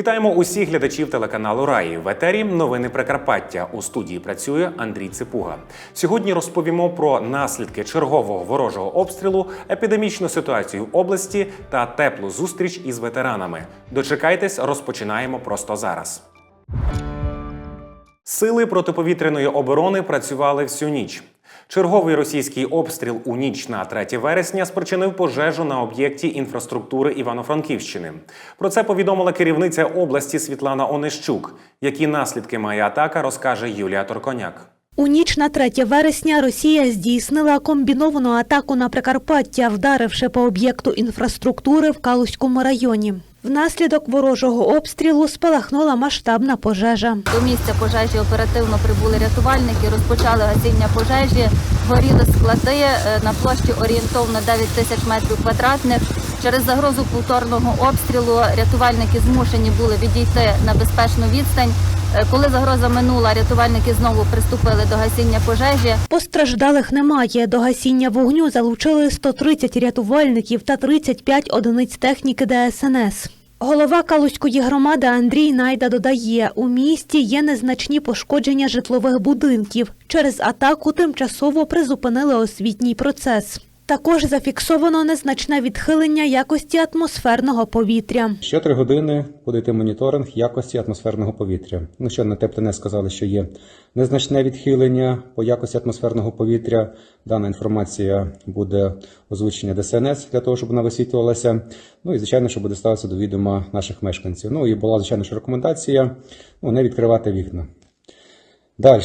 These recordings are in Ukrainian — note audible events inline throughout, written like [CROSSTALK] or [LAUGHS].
Вітаємо усіх глядачів телеканалу Раї. В етері новини Прикарпаття. У студії працює Андрій Ципуга. Сьогодні розповімо про наслідки чергового ворожого обстрілу, епідемічну ситуацію в області та теплу зустріч із ветеранами. Дочекайтесь, розпочинаємо просто зараз. Сили протиповітряної оборони працювали всю ніч. Черговий російський обстріл у ніч на 3 вересня спричинив пожежу на об'єкті інфраструктури Івано-Франківщини. Про це повідомила керівниця області Світлана Онищук. Які наслідки має атака, розкаже Юлія Торконяк. У ніч на 3 вересня Росія здійснила комбіновану атаку на Прикарпаття, вдаривши по об'єкту інфраструктури в Калузькому районі. Внаслідок ворожого обстрілу спалахнула масштабна пожежа. До місця пожежі оперативно прибули рятувальники, розпочали гасіння пожежі, горіли склади е, на площі орієнтовно 9 тисяч метрів квадратних. Через загрозу повторного обстрілу рятувальники змушені були відійти на безпечну відстань. Е, Коли загроза минула, рятувальники знову приступили до гасіння пожежі. Постраждалих немає. До гасіння вогню залучили 130 рятувальників та 35 одиниць техніки ДСНС. Голова Калузької громади Андрій Найда додає, у місті є незначні пошкодження житлових будинків. Через атаку тимчасово призупинили освітній процес. Також зафіксовано незначне відхилення якості атмосферного повітря. Що три години буде йти моніторинг якості атмосферного повітря. Ну що на теплине сказали, що є незначне відхилення по якості атмосферного повітря. Дана інформація буде озвучення ДСНС для того, щоб вона висвітлювалася. Ну і звичайно, що буде ставитися до відома наших мешканців. Ну і була звичайно що рекомендація ну, не відкривати вікна. Далі,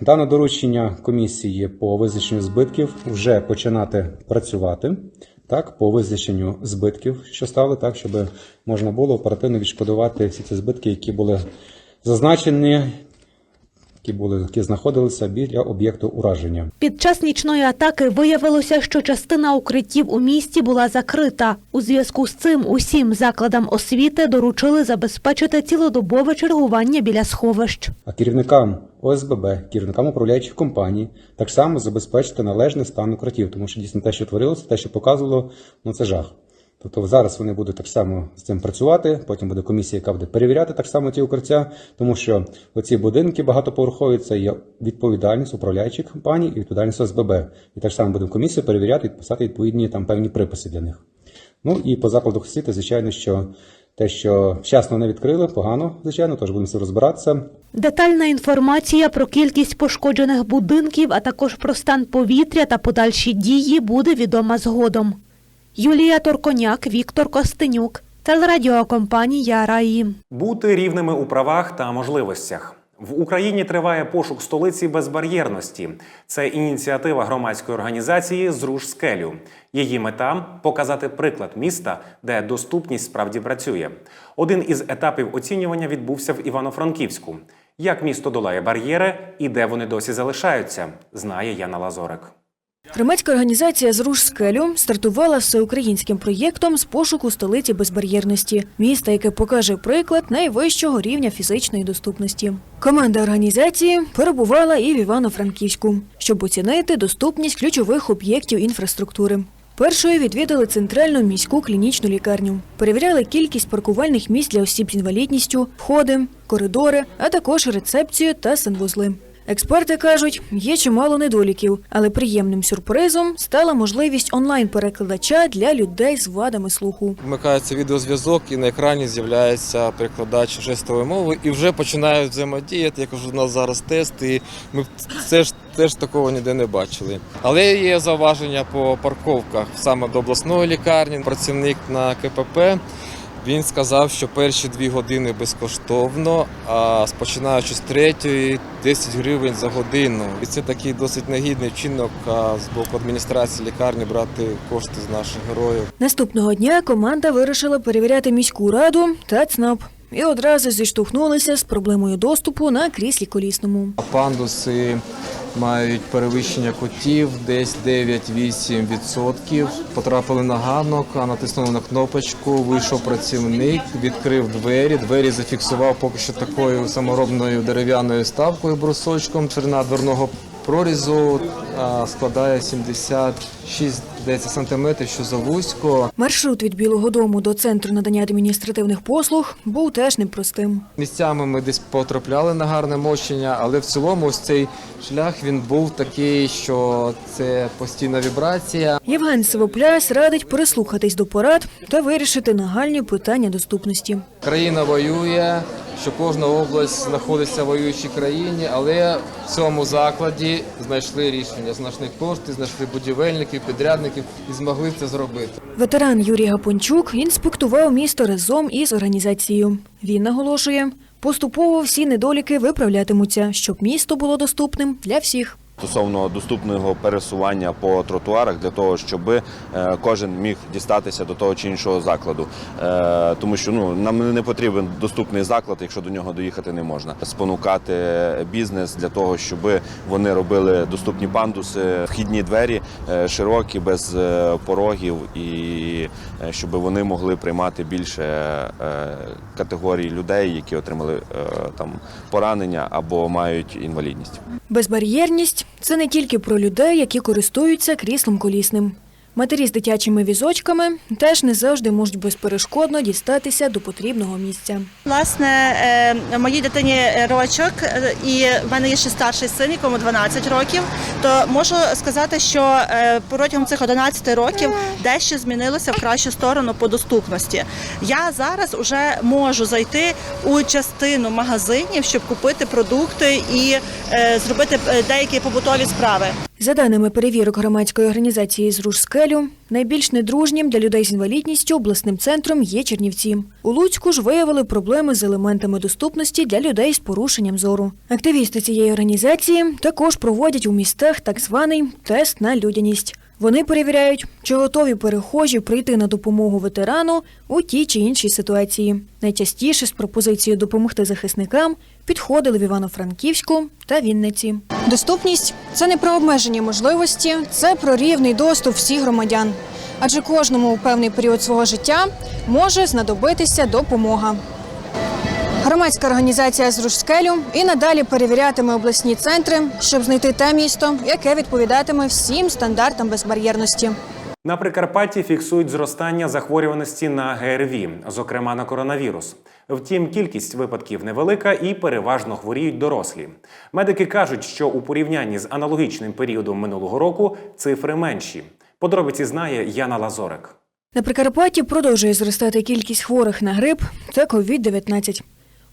дане доручення комісії по визначенню збитків вже починати працювати так, по визначенню збитків, що стали, так, щоб можна було оперативно відшкодувати всі ці збитки, які були зазначені, які були, які знаходилися біля об'єкту ураження. Під час нічної атаки виявилося, що частина укриттів у місті була закрита. У зв'язку з цим усім закладам освіти доручили забезпечити цілодобове чергування біля сховищ. А керівникам ОСББ, керівникам управляючих компаній так само забезпечити належний стан укриттів, тому що дійсно те, що творилося, те, що показувало, ну це жах. Тобто зараз вони будуть так само з цим працювати. Потім буде комісія, яка буде перевіряти так само ті укриття, тому що оці будинки багатоповерхові це є відповідальність управляючих компаній і відповідальність ОСББ. І так само буде комісія перевіряти і підписати відповідні там певні приписи для них. Ну і по закладах освіти, звичайно, що те, що вчасно не відкрили, погано, звичайно, тож будемо цим розбиратися. Детальна інформація про кількість пошкоджених будинків, а також про стан повітря та подальші дії буде відома згодом. Юлія Торконяк, Віктор Костенюк, телерадіокомпанія Раї. Бути рівними у правах та можливостях. В Україні триває пошук столиці безбар'єрності. Це ініціатива громадської організації Зруш скелю. Її мета показати приклад міста, де доступність справді працює. Один із етапів оцінювання відбувся в Івано-Франківську. Як місто долає бар'єри і де вони досі залишаються, знає Яна Лазорик. Громадська організація «Зруш скелю» стартувала всеукраїнським проєктом з пошуку столиці безбар'єрності, міста, яке покаже приклад найвищого рівня фізичної доступності. Команда організації перебувала і в Івано-Франківську, щоб оцінити доступність ключових об'єктів інфраструктури. Першою відвідали центральну міську клінічну лікарню, перевіряли кількість паркувальних місць для осіб з інвалідністю, входи, коридори, а також рецепцію та санвузли. Експерти кажуть, є чимало недоліків, але приємним сюрпризом стала можливість онлайн-перекладача для людей з вадами слуху. Вмикається відеозв'язок і на екрані з'являється перекладач жестової мови і вже починають взаємодіяти. Я кажу, у нас зараз тест, і ми це ж теж такого ніде не бачили. Але є зауваження по парковках саме до обласної лікарні. Працівник на КПП. Він сказав, що перші дві години безкоштовно, а починаючи з третьої 10 гривень за годину. І це такий досить негідний вчинок з боку адміністрації лікарні брати кошти з наших героїв. Наступного дня команда вирішила перевіряти міську раду та ЦНАП. І одразу зіштовхнулися з проблемою доступу на кріслі колісному. Пандуси мають перевищення котів десь 9-8%. Потрапили на ганок, а натиснули на кнопочку. Вийшов працівник, відкрив двері. Двері зафіксував поки що такою саморобною дерев'яною ставкою брусочком. Ширина дверного прорізу складає 76 здається, сантиметрів, що завузько. Маршрут від Білого Дому до центру надання адміністративних послуг був теж непростим. Місцями ми десь потрапляли на гарне мощення, але в цілому ось цей шлях він був такий, що це постійна вібрація. Євген Сивопляс радить прислухатись до порад та вирішити нагальні питання доступності. Країна воює, що кожна область знаходиться в воюючій країні, але в цьому закладі знайшли рішення, знайшли кошти, знайшли будівельників, підрядників і змогли це зробити. Ветеран Юрій Гапончук інспектував місто разом із організацією. Він наголошує, поступово всі недоліки виправлятимуться, щоб місто було доступним для всіх. Стосовно доступного пересування по тротуарах для того, щоб е, кожен міг дістатися до того чи іншого закладу. Е, Тому що ну нам не потрібен доступний заклад, якщо до нього доїхати не можна. Спонукати бізнес для того, щоб вони робили доступні пандуси, вхідні двері е, широкі, без порогів, і щоб вони могли приймати більше категорій людей, які отримали там поранення або мають інвалідність. Безбар'єрність це не тільки про людей, які користуються кріслом колісним. Матері з дитячими візочками теж не завжди можуть безперешкодно дістатися до потрібного місця. Власне, е, моїй дитині рочок, е, і в мене є ще старший син, якому 12 років. То можу сказати, що е, протягом цих 11 років дещо змінилося в кращу сторону по доступності. Я зараз вже можу зайти у частину магазинів, щоб купити продукти і зробити деякі побутові справи. За даними перевірок громадської організації з Ружскелю, найбільш недружнім для людей з інвалідністю обласним центром є Чернівці. У Луцьку ж виявили проблеми з елементами доступності для людей з порушенням зору. Активісти цієї організації також проводять у містах так званий тест на людяність. Вони перевіряють, чи готові перехожі прийти на допомогу ветерану у тій чи іншій ситуації. Найчастіше з пропозицією допомогти захисникам підходили в Івано-Франківську та Вінниці. Доступність це не про обмежені можливості, це про рівний доступ всіх громадян. Адже кожному у певний період свого життя може знадобитися допомога. Громадська організація з Рушскелю і надалі перевірятиме обласні центри, щоб знайти те місто, яке відповідатиме всім стандартам безбар'єрності. На Прикарпатті фіксують зростання захворюваності на ГРВІ, зокрема на коронавірус. Втім, кількість випадків невелика і переважно хворіють дорослі. Медики кажуть, що у порівнянні з аналогічним періодом минулого року цифри менші. Подробиці знає Яна Лазорик. На Прикарпатті продовжує зростати кількість хворих на грип та COVID-19.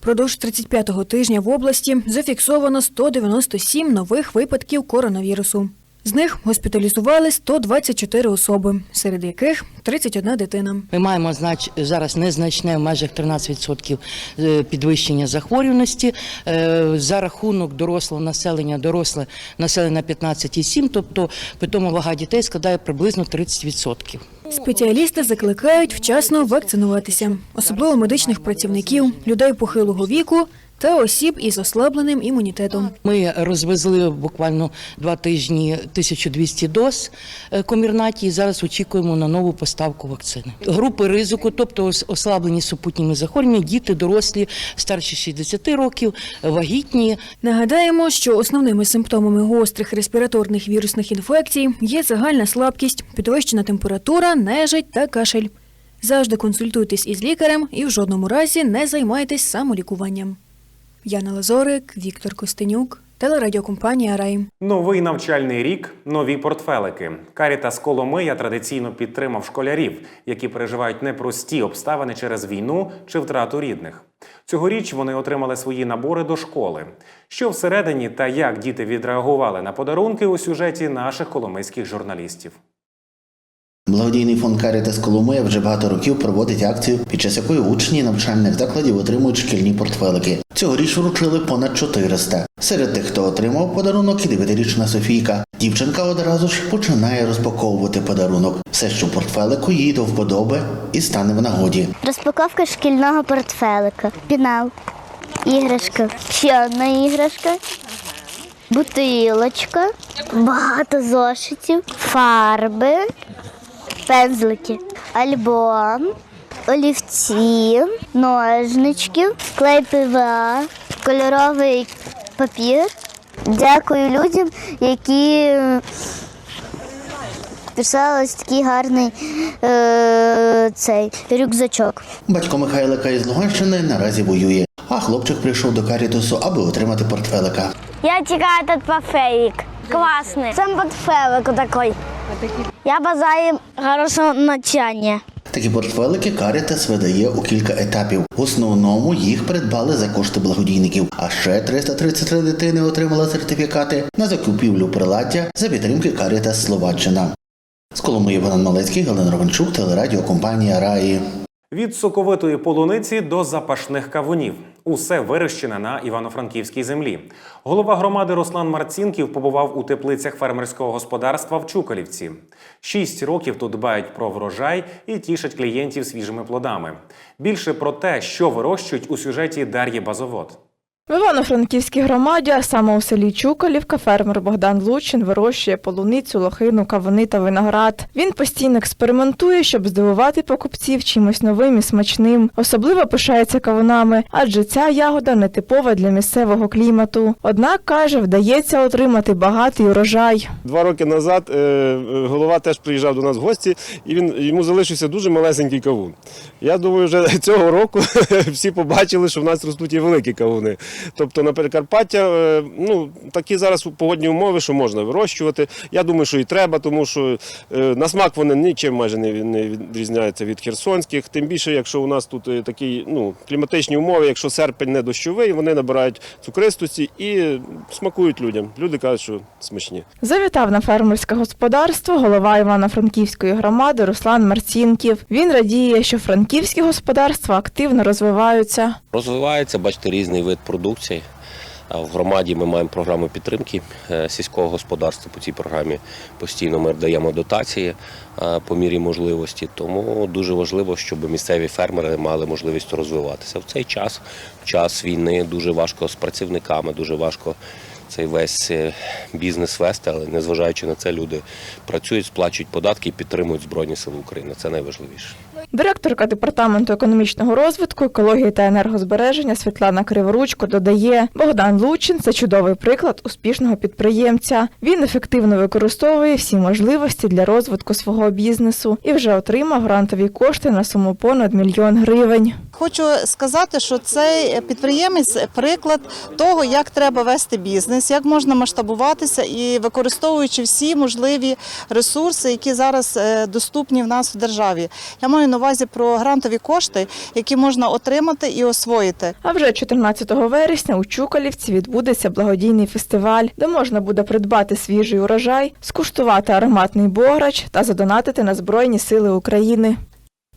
Продовж 35-го тижня в області зафіксовано 197 нових випадків коронавірусу. З них госпіталізували 124 особи, серед яких 31 дитина. Ми маємо знач зараз незначне в межах 13% е, підвищення захворюваності Е, за рахунок дорослого населення, доросле населення 15,7, тобто питома вага дітей складає приблизно 30%. Спеціалісти закликають вчасно вакцинуватися, особливо медичних працівників, людей похилого віку та осіб із ослабленим імунітетом. Ми розвезли буквально два тижні 1200 доз е, комірнаті і зараз очікуємо на нову поставку вакцини. Групи ризику, тобто ослаблені супутніми захворюваннями, діти, дорослі, старші 60 років, вагітні, Нагадаємо, що основними симптомами гострих респіраторних вірусних інфекцій є загальна слабкість, підвищена температура, нежить та кашель. Завжди консультуйтесь із лікарем і в жодному разі не займайтесь самолікуванням. Яна Лазорик, Віктор Костенюк, телерадіокомпанія Рай. Новий навчальний рік, нові портфелики. Карітас Коломия традиційно підтримав школярів, які переживають непрості обставини через війну чи втрату рідних. Цьогоріч вони отримали свої набори до школи. Що всередині та як діти відреагували на подарунки у сюжеті наших коломийських журналістів. Благодійний фонд Карітас Коломия вже багато років проводить акцію, під час якої учні навчальних закладів отримують шкільні портфелики. Цьогоріч вручили понад 400. Серед тих, хто отримав подарунок, і дев'ятирічна Софійка. Дівчинка одразу ж починає розпаковувати подарунок. Все, що в портфелику їй до вподоби і стане в нагоді. Розпаковка шкільного портфелика, пінал, іграшка, ще одна іграшка, бутилочка, багато зошитів, фарби, пензлики, альбом, олівці, ножнички, клей ПВА, кольоровий папір, Дякую людям, які писали ось такий гарний е, цей рюкзачок. Батько Михайлика із Луганщини наразі воює, а хлопчик прийшов до Карітусу, аби отримати портфелика. Я чекаю этот портфелик. Классный. Сам портфелик такой. Я бажаю хорошого навчання. Такі портфелики Карітас видає у кілька етапів. В основному їх придбали за кошти благодійників, а ще 333 дитини отримали сертифікати на закупівлю приладдя за підтримки Карітас Словаччина. З Коломиї Богдан Малецький, Галина Ровенчук, телерадіокомпанія Раї. Від соковитої полуниці до запашних кавунів. Усе вирощене на івано-франківській землі. Голова громади Руслан Марцінків побував у теплицях фермерського господарства в Чукалівці. Шість років тут дбають про врожай і тішать клієнтів свіжими плодами. Більше про те, що вирощують у сюжеті Дар'ї Базовод. В Івано-Франківській громаді, а саме у селі Чукалівка, фермер Богдан Лучин вирощує полуницю, лохину, кавуни та виноград. Він постійно експериментує, щоб здивувати покупців чимось новим і смачним. Особливо пишається кавунами, адже ця ягода нетипова для місцевого клімату. Однак каже, вдається отримати багатий урожай. Два роки назад е, е, голова теж приїжджав до нас в гості, і він йому залишився дуже малесенький кавун. Я думаю, вже [LAUGHS] цього року [LAUGHS] всі побачили, що в нас ростуть і великі кавуни. Тобто на Прикарпаття е, ну, такі зараз погодні умови, що можна вирощувати. Я думаю, що і треба, тому що е, на смак вони нічим майже не, відрізняються від херсонських. Тим більше, якщо у нас тут е, такі ну, кліматичні умови, якщо серпень не дощовий, вони набирають цукристості і смакують людям. Люди кажуть, що смачні. Завітав на фермерське господарство голова Івано-Франківської громади Руслан Марцінків. Він радіє, що франківські господарства активно розвиваються. Розвивається, бачите, різний вид продукції. В громаді ми маємо програму підтримки е, сільського господарства. По цій програмі постійно ми даємо дотації е, по мірі можливості. Тому дуже важливо, щоб місцеві фермери мали можливість розвиватися. В цей час, в час війни, дуже важко з працівниками, дуже важко цей весь е, бізнес вести, але незважаючи на це, люди працюють, сплачують податки і підтримують Збройні Сили України. Це найважливіше. Директорка департаменту економічного розвитку, екології та енергозбереження Світлана Криворучко додає, Богдан Лучин це чудовий приклад успішного підприємця. Він ефективно використовує всі можливості для розвитку свого бізнесу і вже отримав грантові кошти на суму понад мільйон гривень. Хочу сказати, що цей підприємець приклад того, як треба вести бізнес, як можна масштабуватися і використовуючи всі можливі ресурси, які зараз е, доступні в нас в державі. Я маю на увазі про грантові кошти, які можна отримати і освоїти. А вже 14 вересня у Чукалівці відбудеться благодійний фестиваль, де можна буде придбати свіжий урожай, скуштувати ароматний бограч та задонатити на Збройні Сили України.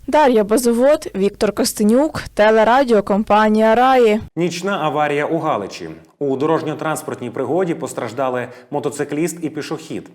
Дар'я Базовод, Віктор Костенюк, телерадіокомпанія Раї. Нічна аварія у Галичі. У дорожньо-транспортній пригоді постраждали мотоцикліст і пішохід.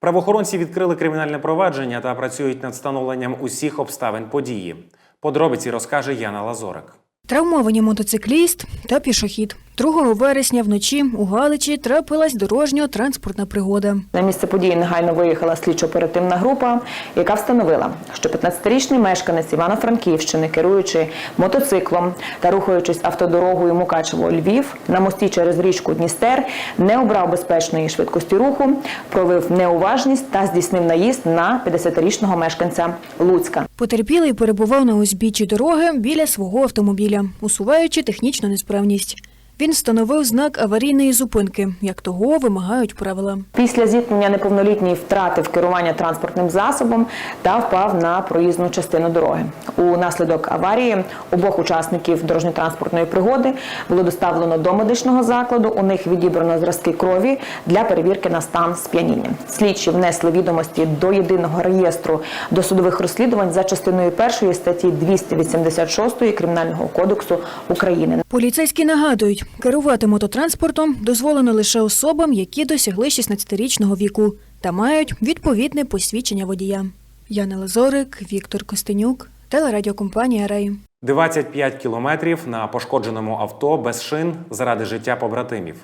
Правоохоронці відкрили кримінальне провадження та працюють над встановленням усіх обставин події. Подробиці розкаже Яна Лазорик. Травмовані мотоцикліст та пішохід. 2 вересня вночі у Галичі трапилась дорожньо-транспортна пригода. На місце події негайно виїхала слідчо-оперативна група, яка встановила, що 15-річний мешканець Івано-Франківщини, керуючи мотоциклом та рухаючись автодорогою Мукачево-Львів на мості через річку Дністер, не обрав безпечної швидкості руху, провів неуважність та здійснив наїзд на 50-річного мешканця Луцька. Потерпілий перебував на узбіччі дороги біля свого автомобіля, усуваючи технічну несправність. Він встановив знак аварійної зупинки, як того вимагають правила. Після зіткнення неповнолітній втратив керування транспортним засобом та впав на проїзну частину дороги. У наслідок аварії обох учасників дорожньо-транспортної пригоди було доставлено до медичного закладу. У них відібрано зразки крові для перевірки на стан сп'яніння. Слідчі внесли відомості до єдиного реєстру досудових розслідувань за частиною першої статті 286 Кримінального кодексу України. Поліцейські нагадують, керувати мототранспортом дозволено лише особам, які досягли 16-річного віку та мають відповідне посвідчення водія. Яна Лазорик, Віктор Костенюк, телерадіокомпанія Рей. 25 кілометрів на пошкодженому авто без шин заради життя побратимів.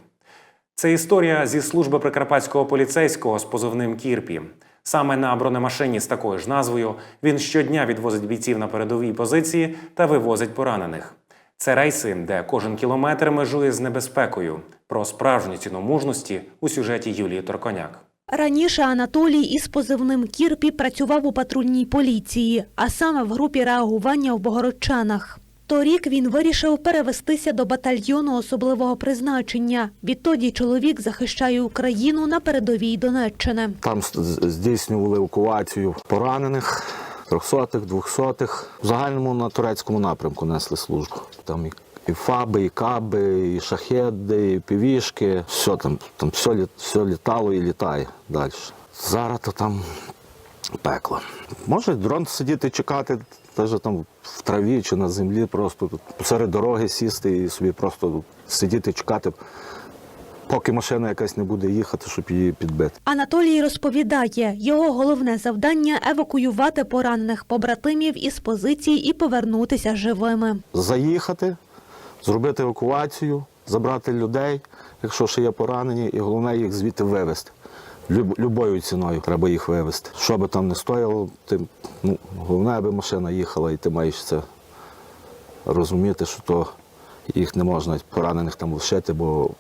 Це історія зі служби прикарпатського поліцейського з позивним Кірпі. Саме на бронемашині з такою ж назвою він щодня відвозить бійців на передові позиції та вивозить поранених. Це рейси, де кожен кілометр межує з небезпекою. Про справжню ціну мужності у сюжеті Юлії Торконяк. Раніше Анатолій із позивним Кірпі працював у патрульній поліції, а саме в групі реагування в Богородчанах. Торік він вирішив перевестися до батальйону особливого призначення. Відтоді чоловік захищає Україну на передовій Донеччини. Там здійснювали евакуацію поранених, трьохсотих, двохсотих. В загальному на турецькому напрямку несли службу. Там і, фаби, і каби, і шахеди, і півішки. Все там, там все, все літало і літає далі. Зараз то там пекло. Може дрон сидіти чекати, теж там в траві чи на землі, просто посеред дороги сісти і собі просто сидіти чекати, поки машина якась не буде їхати, щоб її підбити. Анатолій розповідає, його головне завдання евакуювати поранених побратимів із позицій і повернутися живими. заїхати, зробити евакуацію, забрати людей, якщо ще є поранені, і головне їх звідти вивезти. Любою ціною треба їх вивезти. Що би там не стояло, ти, ну, головне, аби машина їхала, і ти маєш це розуміти, що то їх не можна поранених там лишити, бо,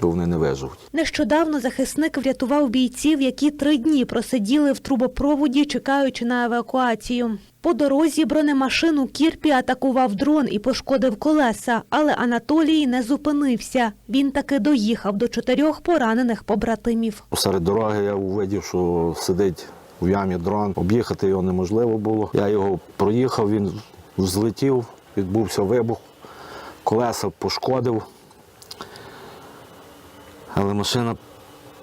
бо вони не виживуть. Нещодавно захисник врятував бійців, які три дні просиділи в трубопроводі, чекаючи на евакуацію. По дорозі бронемашину Кірпі атакував дрон і пошкодив колеса, але Анатолій не зупинився. Він таки доїхав до чотирьох поранених побратимів. Посеред дороги я увидів, що сидить в ямі дрон. Об'їхати його неможливо було. Я його проїхав, він злетів, відбувся вибух, колеса пошкодив. Але машина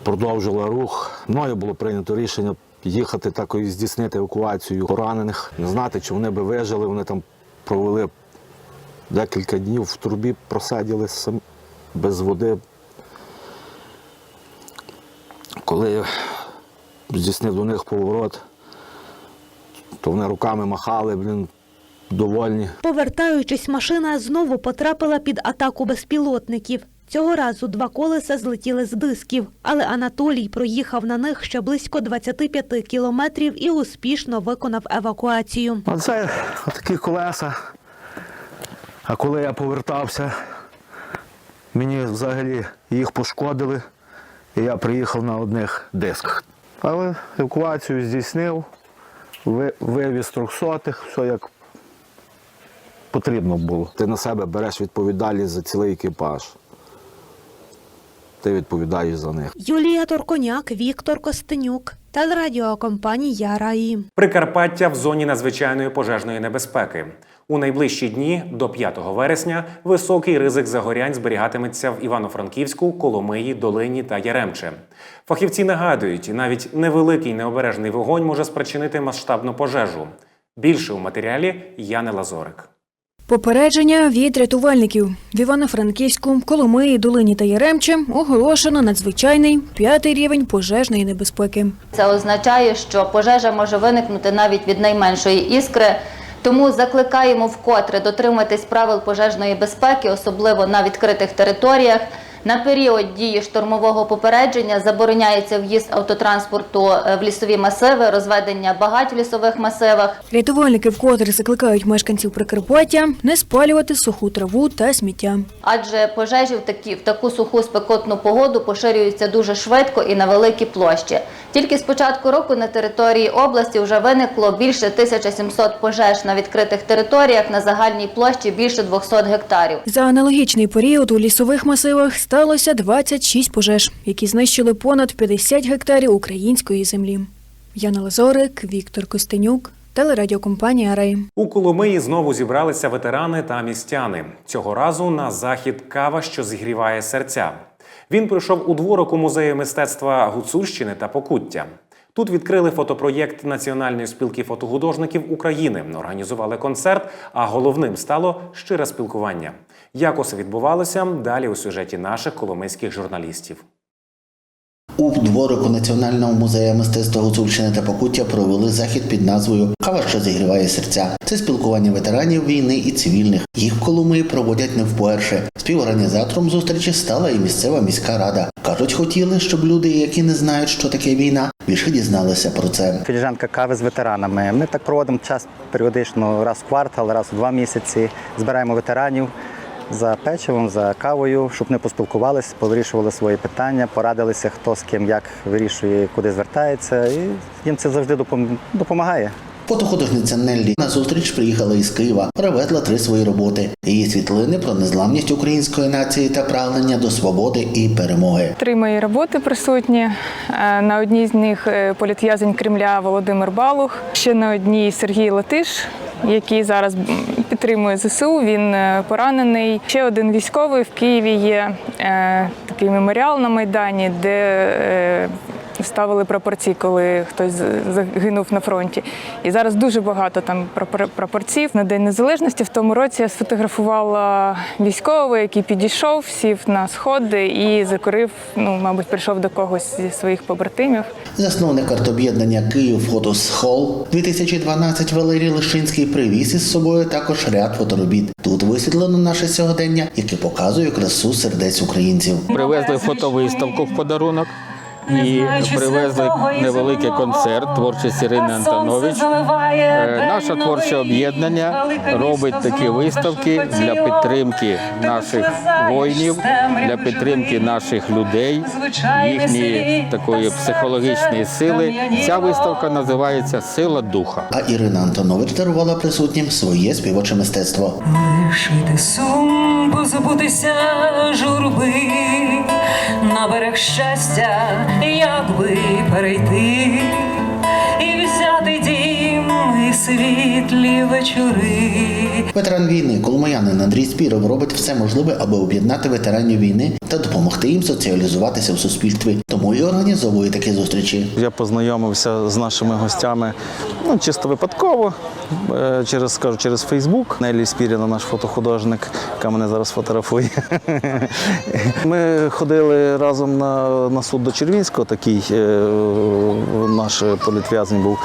продовжила рух. Мною було прийнято рішення їхати так і здійснити евакуацію поранених, не знати, чи вони би вижили. Вони там провели декілька днів в трубі, просиділи без води. Коли я здійснив до них поворот, то вони руками махали, блін, довольні. Повертаючись, машина знову потрапила під атаку безпілотників. Цього разу два колеса злетіли з дисків, але Анатолій проїхав на них ще близько 25 кілометрів і успішно виконав евакуацію. Оце такі колеса. А коли я повертався, мені взагалі їх пошкодили, і я приїхав на одних дисках. Але евакуацію здійснив, вивіз трьохсотих, все як потрібно було. Ти на себе береш відповідальність за цілий екіпаж. Ти відповідаєш за них. Юлія Торконяк, Віктор Костенюк, телерадіокомпанія Раї. Прикарпаття в зоні надзвичайної пожежної небезпеки. У найближчі дні до 5 вересня високий ризик загорянь зберігатиметься в Івано-Франківську, Коломиї, Долині та Яремче. Фахівці нагадують, навіть невеликий необережний вогонь може спричинити масштабну пожежу. Більше у матеріалі Яни Лазорик. Попередження від рятувальників в Івано-Франківську, Коломиї, Долині та Яремче оголошено надзвичайний п'ятий рівень пожежної небезпеки. Це означає, що пожежа може виникнути навіть від найменшої іскри. Тому закликаємо вкотре дотриматись правил пожежної безпеки, особливо на відкритих територіях. На період дії штормового попередження забороняється в'їзд автотранспорту е, в лісові масиви, розведення багать в лісових масивах. Рятувальники вкотре закликають мешканців Прикарпаття не спалювати суху траву та сміття. Адже пожежі в такі в таку суху спекотну погоду поширюються дуже швидко і на великі площі. Тільки з початку року на території області вже виникло більше 1700 пожеж на відкритих територіях на загальній площі більше 200 гектарів. За аналогічний період у лісових масивах сталося 26 пожеж, які знищили понад 50 гектарів української землі. Яна Лазорик, Віктор Костенюк, телерадіокомпанія Рей. У Коломиї знову зібралися ветерани та містяни. Цього разу на захід кава, що зігріває серця. Він прийшов у дворок у музею мистецтва Гуцульщини та Покуття. Тут відкрили фотопроєкт Національної спілки фотохудожників України, організували концерт, а головним стало щире спілкування. Як усе відбувалося далі у сюжеті наших коломийських журналістів. У дворику Національного музею мистецтва Гуцульщини та Покуття провели захід під назвою Кава, що зігріває серця. Це спілкування ветеранів війни і цивільних. Їх в Коломиї проводять не вперше. Співорганізатором зустрічі стала і місцева міська рада. Кажуть, хотіли, щоб люди, які не знають, що таке війна, більше дізналися про це. Філіжанка кави з ветеранами. Ми так проводимо час періодично раз в квартал, раз в два місяці. Збираємо ветеранів за печивом, за кавою, щоб вони поспілкувалися, повирішували свої питання, порадилися, хто з ким як вирішує, куди звертається. І їм це завжди допом- допомагає. Фотохудожниця Неллі на зустріч приїхала із Києва, привезла три свої роботи. Її світлини про незламність української нації та прагнення до свободи і перемоги. Три мої роботи присутні. Е, На одній з них е, політв'язень Кремля Володимир Балух, ще на одній Сергій Латиш, який зараз підтримує ЗСУ. Він е, поранений. Ще один військовий в Києві є е, такий меморіал на Майдані, де е, ставили прапорці, коли хтось загинув на фронті. І зараз дуже багато там прапор- прапорців. На День Незалежності в тому році я сфотографувала військового, який підійшов, сів на сходи і закурив, ну, мабуть, прийшов до когось зі своїх побратимів. Засновник артоб'єднання Київ Фотос Холл 2012 Валерій Лишинський привіз із собою також ряд фоторобіт. Тут висвітлено наше сьогодення, яке показує красу сердець українців. Привезли фотовиставку в подарунок і привезли невеликий концерт творчість Ірини Антонович. Е, Наше творче об'єднання робить такі виставки для підтримки наших воїнів, для підтримки наших людей, їхньої такої психологічної сили. Ця виставка називається Сила духа. А Ірина Антонович дарувала присутнім своє співоче мистецтво. Лишити сум, позабутися журби, берег щастя, як би перейти, світлі вечори. Ветеран війни, коломиянин Андрій Спіров робить все можливе, аби об'єднати ветеранів війни та допомогти їм соціалізуватися в суспільстві. Тому і організовує такі зустрічі. Я познайомився з нашими гостями ну, чисто випадково, е, через, скажу, через Фейсбук. Нелі Спіріна, наш фотохудожник, яка мене зараз фотографує. [LAUGHS] Ми ходили разом на, на суд до Червінського, такий е, наш політв'язень був.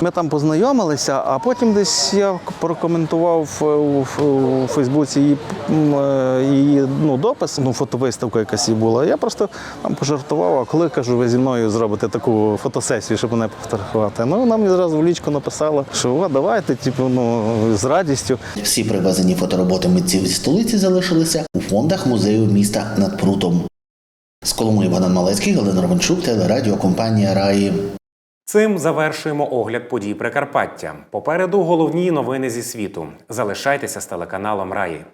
Ми там познайомилися, а потім десь я прокоментував е, у, Фейсбуці її, е, її ну, допис, ну, фотовиставка якась її була. Я просто там пожартував, а коли кажу, ви зі мною зробите таку фотосесію, щоб мене пофотографувати. Ну, вона мені зразу в лічку написала, що о, давайте, типу, ну, з радістю. Всі привезені фотороботи митців зі столиці залишилися у фондах музею міста над Прутом. З Коломиї Богдан Малецький, Галина Романчук, телерадіокомпанія Раї. Цим завершуємо огляд подій Прикарпаття. Попереду головні новини зі світу. Залишайтеся з телеканалом Раї.